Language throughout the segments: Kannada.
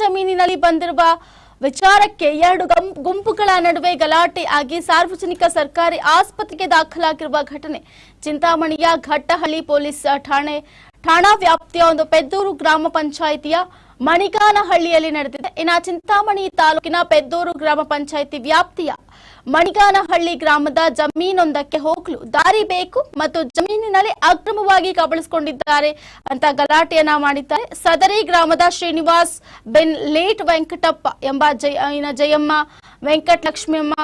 ಜಮೀನಿನಲ್ಲಿ ಬಂದಿರುವ ವಿಚಾರಕ್ಕೆ ಎರಡು ಗುಂಪುಗಳ ನಡುವೆ ಗಲಾಟೆ ಆಗಿ ಸಾರ್ವಜನಿಕ ಸರ್ಕಾರಿ ಆಸ್ಪತ್ರೆಗೆ ದಾಖಲಾಗಿರುವ ಘಟನೆ. ಚಿಂತಾಮಣಿಯ ಘಟ್ಟಹಳ್ಳಿ ಪೊಲೀಸ್ ಠಾಣೆ, ಠಾಣಾ ವ್ಯಾಪ್ತಿಯ ಒಂದು ಪೆದ್ದೂರು ಗ್ರಾಮ ಪಂಚಾಯಿತಿಯ ಮಣಿಗಾನಹಳ್ಳಿಯಲ್ಲಿ ನಡೆದಿದೆ. ಇನ್ನು ಚಿಂತಾಮಣಿ ತಾಲೂಕಿನ ಪೆದ್ದೂರು ಗ್ರಾಮ ಪಂಚಾಯಿತಿ ವ್ಯಾಪ್ತಿಯ ಮಣಿಗಾನಹಳ್ಳಿ ಗ್ರಾಮದ ಜಮೀನೊಂದಕ್ಕೆ ಹೋಗಲು ದಾರಿ ಬೇಕು ಮತ್ತು ಜಮೀನಿನಲ್ಲಿ ಅಕ್ರಮವಾಗಿ ಕಬಳಿಸಿಕೊಂಡಿದ್ದಾರೆ ಅಂತ ಗಲಾಟೆಯನ್ನ ಮಾಡಿದ್ದಾರೆ. ಸದರಿ ಗ್ರಾಮದ ಶ್ರೀನಿವಾಸ್ ಬೆನ್, ಲೇಟ್ ವೆಂಕಟಪ್ಪ ಎಂಬ ಜಯ ಜಯಮ್ಮ ವೆಂಕಟಲಕ್ಷ್ಮಿಯಮ್ಮ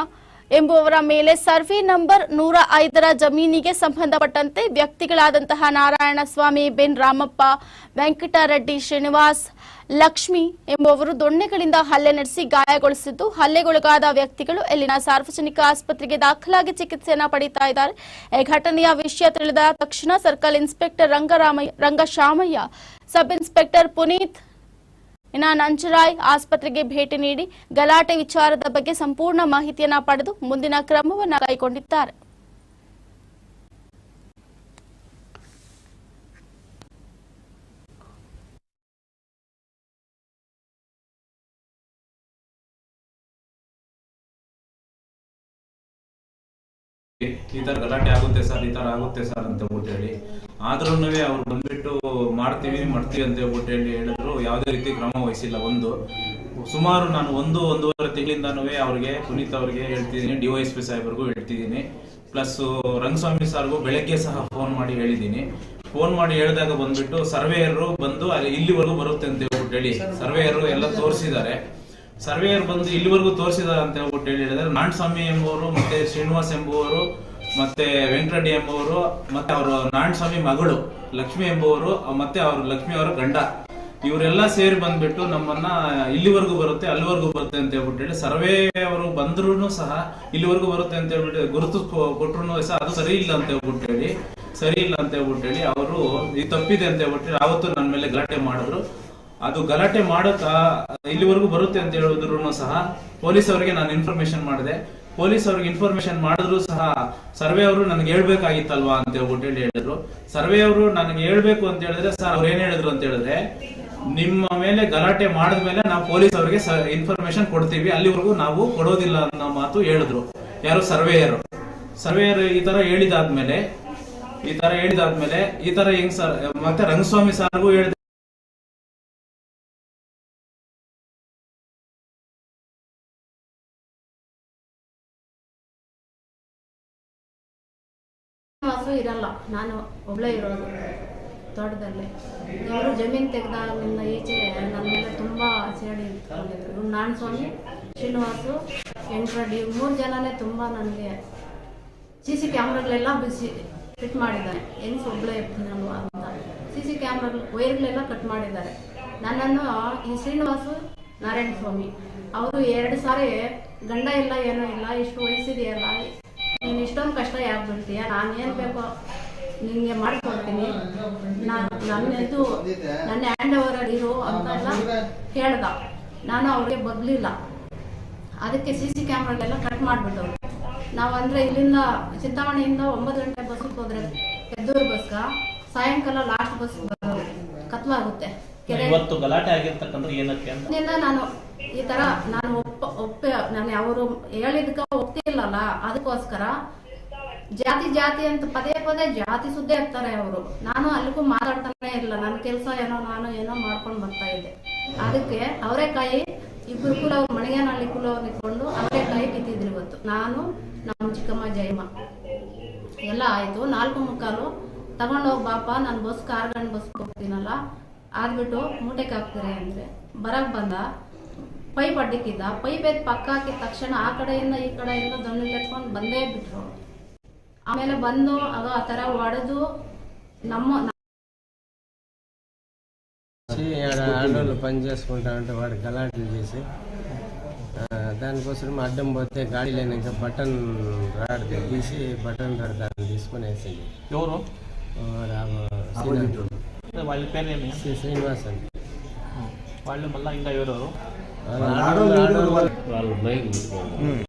ಎಂಬುವವರ ಮೇಲೆ ಸರ್ವೆ ನಂಬರ್ ನೂರ ಐದರ ಜಮೀನಿಗೆ ಸಂಬಂಧಪಟ್ಟಂತೆ ವ್ಯಕ್ತಿಗಳಾದಂತಹ ನಾರಾಯಣ ಸ್ವಾಮಿ ಬೆನ್ ರಾಮಪ್ಪ, ವೆಂಕಟರೆಡ್ಡಿ ಶ್ರೀನಿವಾಸ್, ಲಕ್ಷ್ಮಿ ಎಂಬುವರು ದೊಣ್ಣೆಗಳಿಂದ ಹಲ್ಲೆ ನಡೆಸಿ ಗಾಯಗೊಳಿಸಿದ್ದು, ಹಲ್ಲೆಗೊಳಗಾದ ವ್ಯಕ್ತಿಗಳು ಇಲ್ಲಿನ ಸಾರ್ವಜನಿಕ ಆಸ್ಪತ್ರೆಗೆ ದಾಖಲಾಗಿ ಚಿಕಿತ್ಸೆಯನ್ನು ಪಡೀತಾ ಇದ್ದಾರೆ. ಈ ಘಟನೆಯ ವಿಷಯ ತಿಳಿದ ತಕ್ಷಣ circle inspector Rangaramaiah, Rangashamaiah, sub inspector Puneeth ಇನ್ನ ನಂಜರಾಯ್ ಆಸ್ಪತ್ರೆಗೆ ಭೇಟಿ ನೀಡಿ ಗಲಾಟೆ ವಿಚಾರದ ಬಗ್ಗೆ ಸಂಪೂರ್ಣ ಮಾಹಿತಿಯನ್ನ ಪಡೆದು ಮುಂದಿನ ಕ್ರಮವನ್ನು ಕೈಗೊಂಡಿದ್ದಾರೆ. ಈ ತರ ಗಲಾಟೆ ಆಗುತ್ತೆ ಸರ್ ಈ ತರ ಆಗುತ್ತೆ ಸರ್ ಅಂತ ಹೇಳ್ಬಿಟ್ಟು ಹೇಳಿ. ಆದ್ರೂ ಅವ್ರು ಬಂದ್ಬಿಟ್ಟು ಮಾಡ್ತೀವಿ ಮಾಡ್ತೀವಿ ಅಂತ ಹೇಳ್ಬಿಟ್ಟು ಹೇಳಿ ಹೇಳಿದ್ರು. ಯಾವುದೇ ರೀತಿ ಕ್ರಮ ವಹಿಸಿಲ್ಲ ಒಂದು. ಸುಮಾರು ನಾನು ಒಂದು ಒಂದೂವರೆ ತಿಂಗಳಿಂದಾನು ಅವ್ರಿಗೆ ಪುನೀತ್ ಅವ್ರಿಗೆ ಹೇಳ್ತಿದ್ದೀನಿ ಡಿ ಎಸ್ ಪಿ ಸಾಹೇಬ್ರಿಗೂ ಹೇಳ್ತಿದ್ದೀನಿ. ಪ್ಲಸ್ ರಂಗಸ್ವಾಮಿ ಸರ್ಗೂ ಬೆಳಗ್ಗೆ ಸಹ ಫೋನ್ ಮಾಡಿ ಹೇಳಿದ್ದೀನಿ. ಫೋನ್ ಮಾಡಿ ಹೇಳಿದಾಗ ಬಂದ್ಬಿಟ್ಟು ಸರ್ವೇಯರು ಬಂದು ಅಲ್ಲಿ ಇಲ್ಲಿವರೆಗೂ ಬರುತ್ತೆ ಅಂತ ಹೇಳ್ಬಿಟ್ಟು ಹೇಳಿ. ಸರ್ವೇಯರು ಎಲ್ಲ ತೋರಿಸಿದ್ದಾರೆ. ಸರ್ವೇಯರ್ ಬಂದು ಇಲ್ಲಿವರೆಗೂ ತೋರಿಸಿದಾರೆ ಅಂತ ಹೇಳ್ಬಿಟ್ಟು ಹೇಳಿ ಹೇಳಿದ್ರೆ. ನಾಣಸ್ವಾಮಿ ಎಂಬುವರು, ಮತ್ತೆ ಶ್ರೀನಿವಾಸ್ ಎಂಬುವರು, ಮತ್ತೆ ವೆಂಕಟರೆಡ್ಡಿ ಎಂಬುವರು, ಮತ್ತೆ ಅವರು ನಾಣಸ್ವಾಮಿ ಮಗಳು ಲಕ್ಷ್ಮಿ ಎಂಬುವರು, ಮತ್ತೆ ಅವ್ರ ಲಕ್ಷ್ಮಿ ಅವರ ಗಂಡ. ಇವರೆಲ್ಲ ಸೇರಿ ಬಂದ್ಬಿಟ್ಟು ನಮ್ಮನ್ನ ಇಲ್ಲಿವರೆಗೂ ಬರುತ್ತೆ, ಅಲ್ಲಿವರೆಗೂ ಬರುತ್ತೆ ಅಂತ ಹೇಳ್ಬಿಟ್ಟು ಹೇಳಿ ಸರ್ವೇ ಅವರು ಬಂದ್ರು ಸಹ ಇಲ್ಲಿವರೆಗೂ ಬರುತ್ತೆ ಅಂತ ಹೇಳ್ಬಿಟ್ಟು ಗುರುತು ಕೊಟ್ರು ಸಹ ಅದು ಸರಿ ಇಲ್ಲ ಅಂತ ಹೇಳ್ಬಿಟ್ಟು ಹೇಳಿ, ಸರಿ ಇಲ್ಲ ಅಂತ ಹೇಳ್ಬಿಟ್ಟು ಹೇಳಿ ಅವರು, ಇದು ತಪ್ಪಿದೆ ಅಂತ ಹೇಳ್ಬಿಟ್ಟು ಹೇಳಿ ಅವತ್ತು ನನ್ನ ಮೇಲೆ ಗಲಾಟೆ ಮಾಡಿದ್ರು. ಅದು ಗಲಾಟೆ ಮಾಡಕ ಇಲ್ಲಿವರೆಗೂ ಬರುತ್ತೆ ಅಂತ ಹೇಳಿದ್ರು ಸಹ ಪೊಲೀಸ್ ಅವರಿಗೆ ನಾನು ಇನ್ಫಾರ್ಮೇಶನ್ ಮಾಡಿದೆ. ಪೊಲೀಸ್ ಅವ್ರಿಗೆ ಇನ್ಫಾರ್ಮೇಶನ್ ಮಾಡಿದ್ರು ಸಹ ಸರ್ವೆ ಅವರು ನನಗೆ ಹೇಳ್ಬೇಕಾಗಿತ್ತಲ್ವಾ ಅಂತ ಹೇಳ್ಬಿಟ್ಟು ಹೇಳಿ ಹೇಳಿದ್ರು. ಸರ್ವೆ ಅವರು ನನಗೆ ಹೇಳ್ಬೇಕು ಅಂತ ಹೇಳಿದ್ರೆ ಸರ್ ಅವ್ರು ಏನ್ ಹೇಳಿದ್ರು ಅಂತ ಹೇಳಿದ್ರೆ, ನಿಮ್ಮ ಮೇಲೆ ಗಲಾಟೆ ಮಾಡಿದ್ಮೇಲೆ ನಾವು ಪೊಲೀಸ್ ಅವರಿಗೆ ಇನ್ಫಾರ್ಮೇಶನ್ ಕೊಡ್ತೀವಿ, ಅಲ್ಲಿವರೆಗೂ ನಾವು ಕೊಡೋದಿಲ್ಲ ಅನ್ನೋ ಮಾತು ಹೇಳಿದ್ರು. ಯಾರು ಸರ್ವೇಯರು. ಸರ್ವೇಯರ್ ಈ ತರ ಹೇಳಿದಾದ್ಮೇಲೆ, ಈ ತರ ಹೇಳಿದಾದ್ಮೇಲೆ, ಈ ತರ ಹೆಂಗ್ ಸರ್, ಮತ್ತೆ ರಂಗಸ್ವಾಮಿ ಸರ್ಗೂ ಹೇಳಿದ ವಾಸು ಇರಲ್ಲ. ನಾನು ಒಬ್ಳೆ ಇರೋದು. ತೋಟದಲ್ಲಿ ಇವರು ಜಮೀನು ತೆಗೆದಾಗಿಂದ ಈಚೆ ನನ್ನ ಮೇಲೆ ತುಂಬ ಸೇಡಿ ಇಟ್ಕೊಂಡಿದ್ರು ನಾನು ಸ್ವಾಮಿ, ಶ್ರೀನಿವಾಸು ಎಂಟ್ರಡಿ ಮೂರು ಜನನೇ ತುಂಬ ನನಗೆ ಸಿ ಸಿ ಕ್ಯಾಮ್ರಾಗಳೆಲ್ಲ ಬಿಸಿ ಫಿಟ್ ಮಾಡಿದ್ದಾರೆ. ಹೆಂಗ್ಸ್ ಒಬ್ಳೆ ಇರ್ತೀನಿ ನಾನು ಅಂತ. ಸಿ ಸಿ ಕ್ಯಾಮ್ರಾಗಳು, ವೈರ್ಗಳೆಲ್ಲ ಕಟ್ ಮಾಡಿದ್ದಾರೆ. ನನ್ನನ್ನು ಈ ಶ್ರೀನಿವಾಸು ನಾರಾಯಣ ಸ್ವಾಮಿ. ಅವರು ಎರಡು ಸಾರಿ ಗಂಡ ಇಲ್ಲ ಏನೂ ಇಲ್ಲ, ಇಷ್ಟು ವಯಸ್ಸಿದೆಯಲ್ಲ ಇಷ್ಟೊಂದು ಕಷ್ಟ ಯಾಕೆ ಬಿಡ್ತೀಯ ನಾನು ಏನು ಬೇಕೋ ನಿನಗೆ ಮಾಡಿಕೊಡ್ತೀನಿ. ನಾನು ನನ್ನದು ನನ್ನ ಹ್ಯಾಂಡ್ ಓವರ್ ಇರು ಅಂತೆಲ್ಲ ಹೇಳ್ದ. ನಾನು ಅವ್ರಿಗೆ ಬದಲಿಲ್ಲ. ಅದಕ್ಕೆ ಸಿ ಸಿ ಕ್ಯಾಮ್ರಾಗೆಲ್ಲ ಕಟ್ ಮಾಡಿಬಿಟ್ಟವ್ರು. ನಾವು ಅಂದರೆ ಇಲ್ಲಿಂದ ಚಿಂತಾಮಣಿಯಿಂದ ಒಂಬತ್ತು ಗಂಟೆ ಬಸ್ಸಿಗೆ ಹೋದ್ರೆ ಹೆದ್ದೂರು ಬಸ್ಗ ಸಾಯಂಕಾಲ ಲಾಸ್ಟ್ ಬಸ್ ಕತ್ಲಾಗುತ್ತೆ ಕೆರೆ ಇವತ್ತು ಗಲಾಟೆ ಆಗಿರ್ತಕ್ಕಂಥ ಏನಕ್ಕೆ ಅಂತ? ನಿಂದ ನಾನು ಈ ತರ ನಾನು ಒಪ್ಪ ಒಪ್ಪ ನಾನು ಅವರು ಹೇಳಿದ್ಕ ಒಪ್ತಿಲ್ಲಲ್ಲ? ಅದಕ್ಕೋಸ್ಕರ ಜಾತಿ ಜಾತಿ ಅಂತ ಪದೇ ಪದೇ ಜಾತಿ ಸುದ್ದಿ ಇರ್ತಾರೆ ಅವರು. ನಾನು ಅಲ್ಲಿಗೂ ಮಾತಾಡ್ತಾನೆ ಇಲ್ಲ. ನನ್ನ ಕೆಲಸ ಏನೋ ನಾನು ಏನೋ ಮಾಡ್ಕೊಂಡು ಬರ್ತಾ ಇದ್ದೆ. ಅದಕ್ಕೆ ಅವರೆಕಾಯಿ ಇಬ್ಬರು ಕೂಡ ಅವ್ರು ಮಣಿಗೇನಹಳ್ಳಿ ಕುಲ ನಿಂತ್ಕೊಂಡು ಅವರೆಕಾಯಿ ಕಿತ್ತಿದ್ರು ಇವತ್ತು. ನಾನು, ನಮ್ಮ ಚಿಕ್ಕಮ್ಮ, ಜಯಮ್ಮ. ಎಲ್ಲ ಆಯ್ತು. ನಾಲ್ಕು ಮುಕ್ಕಾಲು ತಗೊಂಡೋಗಿ ಬಾಪ, ನಾನು ಬಸ್ ಕಾರ್ಗಂಡ್ ಬಸ್ ಹೋಗ್ತೀನಲ್ಲ, ಆದ್ಬಿಟ್ಟು ಮೂಟೆಗೆ ಹಾಕ್ತೀರಿ ಅಂದ್ರೆ ಬರಕ್ ಬಂದ. ಪೈಪ್ ಅಡ್ಡಿಕ್ಕಿದ್ದ. ಪೈಪ್ ಎದ್ದು ಪಕ್ಕ ಹಾಕಿದ ತಕ್ಷಣ ಆ ಕಡೆಯಿಂದ ಈ ಕಡೆಯಿಂದ ದೊಣ್ಣೆ ಎತ್ಕೊಂಡು ಬಂದೇ ಬಿಟ್ರು. ಆಮೇಲೆ ಬಂದು ಅದು ಆ ಥರ ಹೊಡೆದು ನಮ್ಮ వచ్చి ఆడ ఆడోళ్ళు పని చేసుకుంటా ఉంటే వాడు గలాటలు చేసి ఆ, దానికోసం అడ్డం పోతే గాడి లేనాక బటన్ రాడ్ తీసి బటన్ రాడ్ దాన్ని తీసుకొని వేసింది ఎవరు వాడు ఆ శ్రీనివాస్- వాళ్ళ పేరు ఏమి శ్రీ- శ్రీనివాస్ అండి వాళ్ళు మళ్ళీ ఇంకా ఎవరెవరు వాళ్ళు ఆడోళ్ళు- ఆడోళ్ళు వాళ్ళు-